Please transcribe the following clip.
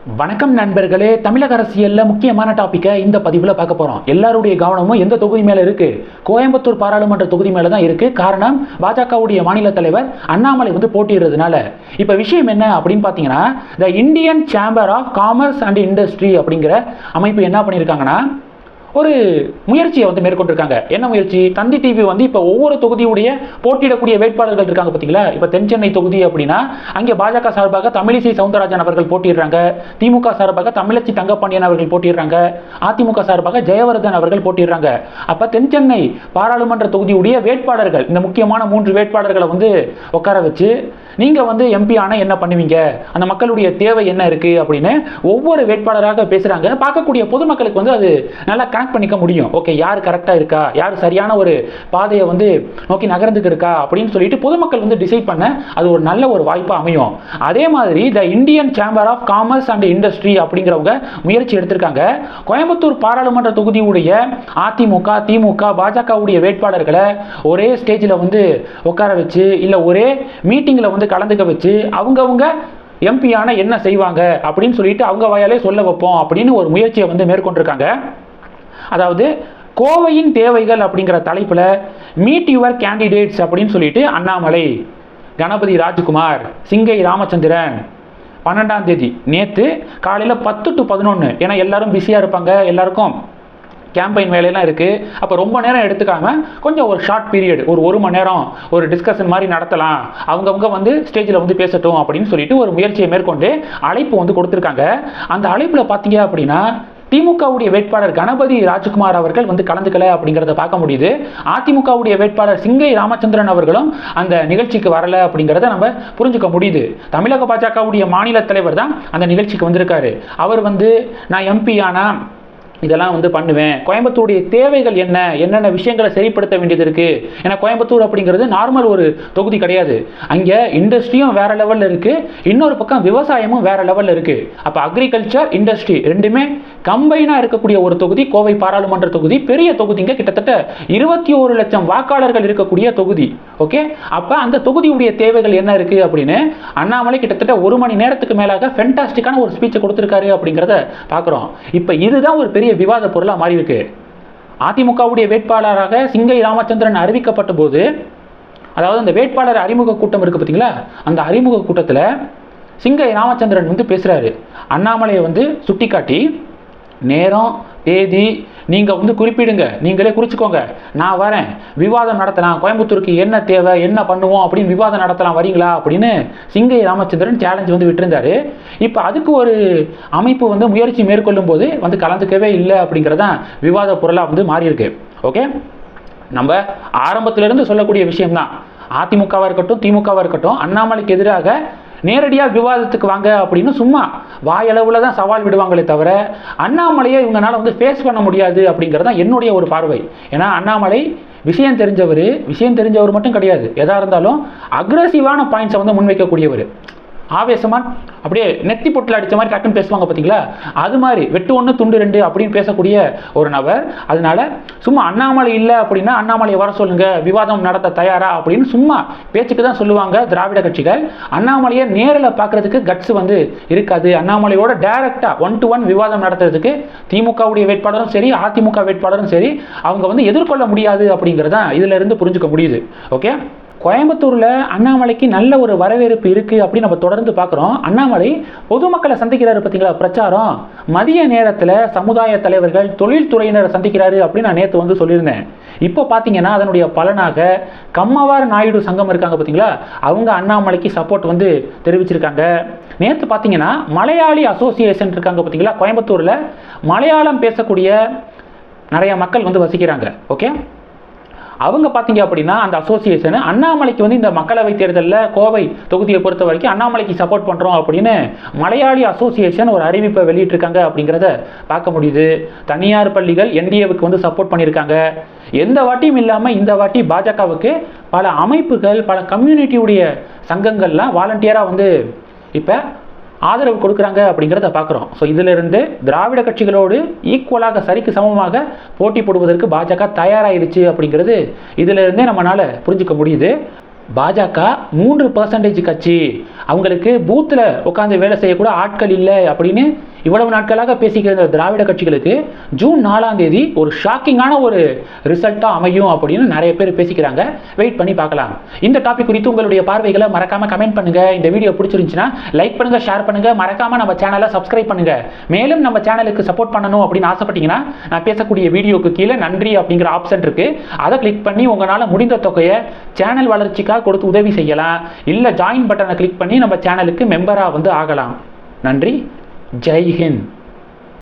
வணக்கம் நண்பர்களே தமிழக அரசியலில் முக்கியமான டாப்பிக்கை இந்த பதிவில் பார்க்க போகிறோம் எல்லாருடைய கவனமும் எந்த தொகுதி மேலே இருக்குது கோயம்புத்தூர் பாராளுமன்ற தொகுதி மேலே தான் இருக்குது காரணம் பாஜகவுடைய மாநில தலைவர் அண்ணாமலை வந்து போட்டிடுறதுனால இப்போ விஷயம் என்ன அப்படின்னு பார்த்தீங்கன்னா the Indian chamber of commerce and industry அப்படிங்கிற அமைப்பு என்ன பண்ணியிருக்காங்கன்னா ஒரு முயற்சியை வந்து மேற்கொண்டிருக்காங்க. என்ன முயற்சி? தந்தி டிவி வந்து இப்போ ஒவ்வொரு தொகுதியுடைய போட்டியிடக்கூடிய வேட்பாளர்கள் இருக்காங்க பார்த்தீங்களா இப்போ தென் சென்னை தொகுதி அப்படின்னா அங்கே பாஜக சார்பாக தமிழிசை சவுந்தரராஜன் அவர்கள் போட்டியிடுறாங்க. திமுக சார்பாக தமிழச்சி தங்கப்பாண்டியன் அவர்கள் போட்டியிடுறாங்க. அதிமுக சார்பாக ஜெயவர்தன் அவர்கள் போட்டியிடுறாங்க. அப்போ தென் சென்னை பாராளுமன்ற தொகுதியுடைய வேட்பாளர்கள் இந்த முக்கியமான மூன்று வேட்பாளர்களை வந்து உட்கார வச்சு நீங்கள் வந்து எம்பி ஆனால் என்ன பண்ணுவீங்க? அந்த மக்களுடைய தேவை என்ன இருக்குது அப்படின்னு ஒவ்வொரு வேட்பாளராக பேசுகிறாங்க பார்க்கக்கூடிய பொதுமக்களுக்கு வந்து அது நல்லா கனெக்ட் பண்ணிக்க முடியும். ஓகே யார் கரெக்டாக இருக்கா? யார் சரியான ஒரு பாதையை வந்து நோக்கி நகர்ந்துக்கு இருக்கா அப்படின்னு சொல்லிட்டு பொதுமக்கள் வந்து டிசைட் பண்ண அது ஒரு நல்ல ஒரு வாய்ப்பாக அமையும். அதே மாதிரி the Indian chamber of commerce and industry அப்படிங்கிறவங்க முயற்சி எடுத்திருக்காங்க. கோயம்புத்தூர் பாராளுமன்ற தொகுதியுடைய அதிமுக திமுக பாஜகவுடைய வேட்பாளர்களை ஒரே ஸ்டேஜில் வந்து உட்கார வச்சு இல்லை ஒரே மீட்டிங்கில் வந்து கலந்துக்க வச்சு அவங்கவுங்க எம்பியான என்ன செய்வாங்க? அப்படின்னு சொல்லிட்டு அவங்க வாயாலே சொல்ல வைப்போம் அப்படின்னு ஒரு முயற்சியை வந்து மேற்கொண்டிருக்காங்க. அதாவது கோவையின் தேவைகள் அப்படிங்கிற தலைப்பில் மீட் யுவர் கேண்டிடேட்ஸ் அப்படின்னு சொல்லிட்டு அண்ணாமலை கணபதி ராஜ்குமார் சிங்கை ராமச்சந்திரன் பன்னெண்டாம் தேதி நேற்று காலையில் பத்து டு பதினொன்று ஏன்னா எல்லாரும் பிஸியாக இருப்பாங்க எல்லாருக்கும் கேம்பெயின் வேலையெல்லாம் இருக்குது அப்போ ரொம்ப நேரம் எடுத்துக்காம கொஞ்சம் ஒரு ஷார்ட் பீரியட் ஒரு ஒரு மணி நேரம் ஒரு டிஸ்கஷன் மாதிரி நடத்தலாம். அவங்கவுங்க வந்து ஸ்டேஜில் வந்து பேசட்டும் அப்படின்னு சொல்லிட்டு ஒரு முயற்சியை மேற்கொண்டு அழைப்பு வந்து கொடுத்துருக்காங்க. அந்த அழைப்பில் பார்த்தீங்க அப்படின்னா திமுகவுடைய வேட்பாளர் கணபதி ராஜ்குமார் அவர்கள் வந்து கலந்துக்கல அப்படிங்கிறத பார்க்க முடியுது. அதிமுகவுடைய வேட்பாளர் சிங்கை ராமச்சந்திரன் அவர்களும் அந்த நிகழ்ச்சிக்கு வரல அப்படிங்கிறத நம்ம புரிஞ்சுக்க முடியுது. தமிழக பாஜகவுடைய மாநில தலைவர் தான் அந்த நிகழ்ச்சிக்கு வந்திருக்காரு. அவர் வந்து நான் எம்பி ஆனால் இதெல்லாம் வந்து பண்ணுவேன். கோயம்புத்தூருடைய தேவைகள் என்ன? என்னென்ன விஷயங்களை சரிப்படுத்த வேண்டியது இருக்கு? ஏன்னா கோயம்புத்தூர் அப்படிங்கிறது நார்மல் ஒரு தொகுதி கிடையாது. அங்கே இண்டஸ்ட்ரியும் வேற லெவலில் இருக்கு. இன்னொரு பக்கம் விவசாயமும் வேற லெவலில் இருக்கு. அப்போ அக்ரிகல்ச்சர் இண்டஸ்ட்ரி ரெண்டுமே கம்பைனாக இருக்கக்கூடிய ஒரு தொகுதி கோவை பாராளுமன்ற தொகுதி பெரிய தொகுதிங்க கிட்டத்தட்ட இருபத்தி ஒரு லட்சம் வாக்காளர்கள் இருக்கக்கூடிய தொகுதி. ஓகே அப்போ அந்த தொகுதியுடைய தேவைகள் என்ன இருக்கு அப்படின்னு அண்ணாமலை கிட்டத்தட்ட ஒரு மணி நேரத்துக்கு மேலாக ஃபென்டாஸ்டிக்கான ஒரு ஸ்பீச்சை கொடுத்துருக்காரு அப்படிங்கிறத பார்க்குறோம் இப்போ இதுதான் ஒரு பெரிய விவாத பொருளாக மாறி இருக்கு. அதிமுகவுடைய வேட்பாளராக சிங்கை ராமச்சந்திரன் அறிவிக்கப்பட்ட போது அதாவது அந்த வேட்பாளர் அறிமுக கூட்டம் இருக்கு பார்த்தீங்களா அந்த அறிமுக கூட்டத்தில் சிங்கை ராமச்சந்திரன் வந்து பேசுகிறாரு அண்ணாமலையை வந்து சுட்டிக்காட்டி நேரம் தேதி நீங்கள் வந்து குறிப்பிடுங்க. நீங்களே குறிச்சிக்கோங்க. நான் வரேன். விவாதம் நடத்தலாம். கோயம்புத்தூருக்கு என்ன தேவை என்ன பண்ணுவோம் அப்படின்னு விவாதம் நடத்தலாம். வரீங்களா அப்படின்னு சிங்கை ராமச்சந்திரன் சேலஞ்ச் வந்து விட்டுருந்தாரு. இப்போ அதுக்கு ஒரு அமைப்பு வந்து முயற்சி மேற்கொள்ளும் போது வந்து கலந்துக்கவே இல்லை அப்படிங்கிறதான் விவாத பொருளாக வந்து மாறியிருக்கு. ஓகே நம்ம ஆரம்பத்திலிருந்து சொல்லக்கூடிய விஷயம்தான். அதிமுகவாக இருக்கட்டும் திமுகவாக இருக்கட்டும் அண்ணாமலைக்கு எதிராக நேரடியாக விவாதத்துக்கு வாங்க அப்படின்னு சும்மா வாயளவில் தான் சவால் விடுவாங்களே தவிர அண்ணாமலையை இவங்கனால வந்து ஃபேஸ் பண்ண முடியாது அப்படிங்கிறது தான் என்னுடைய ஒரு பார்வை. ஏன்னா அண்ணாமலை விஷயம் தெரிஞ்சவர் விஷயம் தெரிஞ்சவர் மட்டும் கிடையாது. எதாக இருந்தாலும் அக்ரஸிவான பாயிண்ட்ஸை வந்து முன்வைக்கக்கூடியவர். ஆவேசமாக அப்படியே நெத்தி பொட்டில் அடித்த மாதிரி டக்குன்னு பேசுவாங்க பார்த்தீங்களா? அது மாதிரி வெட்டு ஒன்று துண்டு ரெண்டு அப்படின்னு பேசக்கூடிய ஒரு நபர். அதனால சும்மா அண்ணாமலை இல்லை அப்படின்னா அண்ணாமலையை வர சொல்லுங்க விவாதம் நடத்த தயாரா அப்படின்னு சும்மா பேச்சுக்கு தான் சொல்லுவாங்க திராவிட கட்சிகள். அண்ணாமலையை நேரில் பார்க்கறதுக்கு கட்ஸ் வந்து இருக்காது. அண்ணாமலையோட டைரக்டாக ஒன் டு ஒன் விவாதம் நடத்துறதுக்கு திமுகவுடைய வேட்பாளரும் சரி அதிமுக வேட்பாளரும் சரி அவங்க வந்து எதிர்கொள்ள முடியாது அப்படிங்கிறதான் இதுல இருந்து புரிஞ்சுக்க முடியுது. ஓகே கோயம்புத்தூரில் அண்ணாமலைக்கு நல்ல ஒரு வரவேற்பு இருக்குது அப்படின்னு நம்ம தொடர்ந்து பார்க்குறோம். அண்ணாமலை பொதுமக்களை சந்திக்கிறாரு பார்த்தீங்களா? பிரச்சாரம். மதிய நேரத்தில் சமுதாய தலைவர்கள் தொழில்துறையினரை சந்திக்கிறாரு அப்படின்னு நான் நேற்று வந்து சொல்லியிருந்தேன். இப்போ பார்த்தீங்கன்னா அதனுடைய பலனாக கம்மவார் நாயுடு சங்கம் இருக்காங்க பார்த்தீங்களா? அவங்க அண்ணாமலைக்கு சப்போர்ட் வந்து தெரிவிச்சிருக்காங்க. நேற்று பார்த்தீங்கன்னா மலையாளி அசோசியேஷன் இருக்காங்க பார்த்தீங்களா? கோயம்புத்தூரில் மலையாளம் பேசக்கூடிய நிறைய மக்கள் வந்து வசிக்கிறாங்க. ஓகே அவங்க பார்த்தீங்க அப்படின்னா அந்த அசோசியேஷன் அண்ணாமலைக்கு வந்து இந்த மக்களவை தேர்தலில் கோவை தொகுதியை பொறுத்த வரைக்கும் அண்ணாமலைக்கு சப்போர்ட் பண்ணுறோம் அப்படின்னு மலையாளி அசோசியேஷன் ஒரு அறிவிப்பை வெளியிட்டிருக்காங்க அப்படிங்கிறத பார்க்க முடியுது. தனியார் பள்ளிகள் என்டிஏவுக்கு வந்து சப்போர்ட் பண்ணியிருக்காங்க. எந்த வாட்டியும் இல்லாமல் இந்த வாட்டி பாஜகவுக்கு பல அமைப்புகள் பல கம்யூனிட்டியுடைய சங்கங்கள்லாம் வாலண்டியராக வந்து இப்போ ஆதரவு கொடுக்குறாங்க அப்படிங்கிறத பார்க்குறோம். ஸோ இதிலிருந்து திராவிட கட்சிகளோடு ஈக்குவலாக சரிக்கு சமமாக போட்டி போடுவதற்கு பாஜக தயாராகிருச்சு அப்படிங்கிறது இதிலிருந்தே நம்மளால் புரிஞ்சுக்க முடியுது. பாஜக மூன்று பர்சன்டேஜ் கட்சி. அவங்களுக்கு பூத்தில் உட்காந்து வேலை செய்யக்கூட ஆட்கள் இல்லை அப்படின்னு இவ்வளவு நாட்களாக பேசிக்கிற திராவிட கட்சிகளுக்கு ஜூன் நாலாம் தேதி ஒரு ஷாக்கிங்கான ஒரு ரிசல்ட்டாக அமையும் அப்படின்னு நிறைய பேர் பேசிக்கிறாங்க. வெயிட் பண்ணி பார்க்கலாம். இந்த டாபிக் குறித்து உங்களுடைய பார்வைகளை மறக்காம கமெண்ட் பண்ணுங்க. இந்த வீடியோ பிடிச்சிருந்துச்சுன்னா லைக் பண்ணுங்க ஷேர் பண்ணுங்க. மறக்காம நம்ம சேனலை சப்ஸ்கிரைப் பண்ணுங்க. மேலும் நம்ம சேனலுக்கு சப்போர்ட் பண்ணணும் அப்படின்னு ஆசைப்பட்டீங்கன்னா நான் பேசக்கூடிய வீடியோக்கு கீழே நன்றி அப்படிங்கிற ஆப்ஷன் இருக்கு. அதை கிளிக் பண்ணி உங்களால் முடிந்த தொகையை சேனல் வளர்ச்சிக்காக கொடுத்து உதவி செய்யலாம். இல்லை ஜாயின் பட்டனை கிளிக் பண்ணி நம்ம சேனலுக்கு மெம்பராக வந்து ஆகலாம். நன்றி. जय हिंद